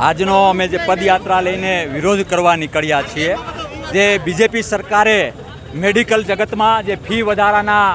આજનો અમે જે પદયાત્રા લઈને વિરોધ કરવા નીકળ્યા છીએ જે બીજેપી સરકારે મેડિકલ જગતમાં જે ફી વધારાના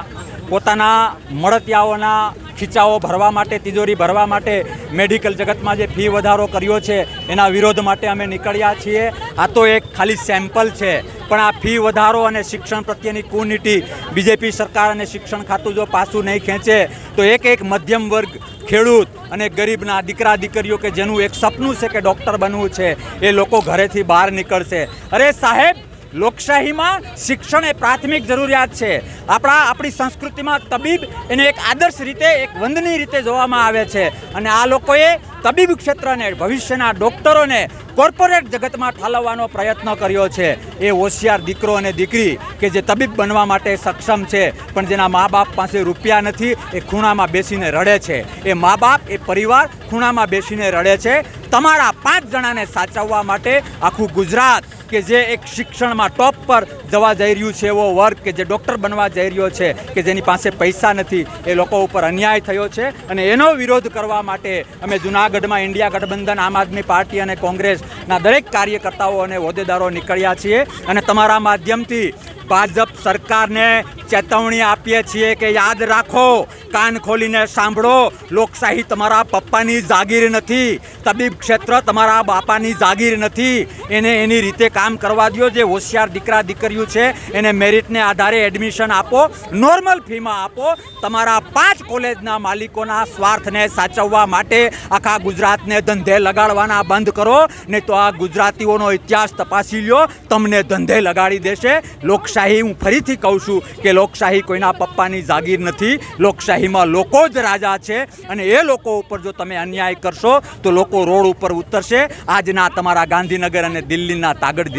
પોતાના મળતિયાઓના ખીચાઓ ભરવા માટે, તિજોરી ભરવા માટે મેડિકલ જગતમાં જે ફી વધારો કર્યો છે, એના વિરોધ માટે અમે નીકળ્યા છીએ. આ તો એક ખાલી સેમ્પલ છે, પણ આ ફી વધારો અને શિક્ષણ પ્રત્યેની કુનીતિ બીજેપી સરકાર અને શિક્ષણ ખાતું જો પાછું નહીં ખેંચે, તો એક એક મધ્યમ વર્ગ ખેડૂત અને ગરીબના દીકરા દીકરીઓ કે જેનું એક સપનું છે કે ડૉક્ટર બનવું છે, એ લોકો ઘરેથી બહાર નીકળશે. અરે સાહેબ લોકશાહીમાં શિક્ષણ એ પ્રાથમિક જરૂરિયાત છે. આપણા, આપણી સંસ્કૃતિમાં તબીબ એને એક આદર્શ રીતે, એક વંદનીય રીતે જોવામાં આવે છે. અને આ લોકોએ તબીબ ક્ષેત્રને, ભવિષ્યના ડૉક્ટરોને કોર્પોરેટ જગતમાં ઠાલવવાનો પ્રયત્ન કર્યો છે. એ હોશિયાર દીકરો અને દીકરી કે જે તબીબ બનવા માટે સક્ષમ છે, પણ જેના મા બાપ પાસે રૂપિયા નથી, એ ખૂણામાં બેસીને રડે છે. એ મા બાપ એ પરિવાર ખૂણામાં બેસીને રડે છે. તમારા પાંચ જણાને સાચવવા માટે આખું ગુજરાત કે જે એક શિક્ષણમાં ટોપ પર જવા જઈ રહ્યું છે એવો વર્ગ કે જે ડૉક્ટર બનવા જઈ રહ્યો છે કે જેની પાસે પૈસા નથી, એ લોકો ઉપર અન્યાય થયો છે. અને એનો વિરોધ કરવા માટે અમે જુનાગઢમાં ઇન્ડિયા ગઠબંધન, આમ આદમી પાર્ટી અને કોંગ્રેસના દરેક કાર્યકર્તાઓ અને હોદ્દેદારો નીકળ્યા છીએ. અને તમારા માધ્યમથી ભાજપ સરકારને ચેતવણી આપીએ છીએ કે યાદ રાખો, કાન ખોલીને સાંભળો. લોકશાહી તમારા પપ્પાની જાગીર નથી, તબીબ ક્ષેત્ર તમારા બાપાની જાગીર નથી. એને એની રીતે કામ કરવા દો જે હોશિયાર દીકરા દીકરીઓ છે, એને મેરિટને આધારે એડમિશન આપો, નોર્મલ ફીમાં આપો. તમારા પાંચ કોલેજના માલિકોના સ્વાર્થને સાચવવા માટે આખા ગુજરાતને ધંધે લગાડવાના બંધ કરો. નહીં તો આ ગુજરાતીઓનો ઇતિહાસ તપાસી લ્યો, તમને ધંધે લગાડી દેશે. લોકશાહી હું ફરીથી કહું છું કે લોકશાહી કોઈના પપ્પાની જાગીર નથી. લોકશાહીમાં લોકો જ રાજા છે અને એ લોકો ઉપર જો તમે અન્યાય કરશો તો લોકો રોડ ઉપર ઉતરશે. આજના તમારા ગાંધીનગર અને દિલ્હીના તાગડ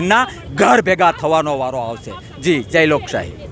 ઘર ભેગા થવાનો વારો આવશે. જી, જય લોકશાહી.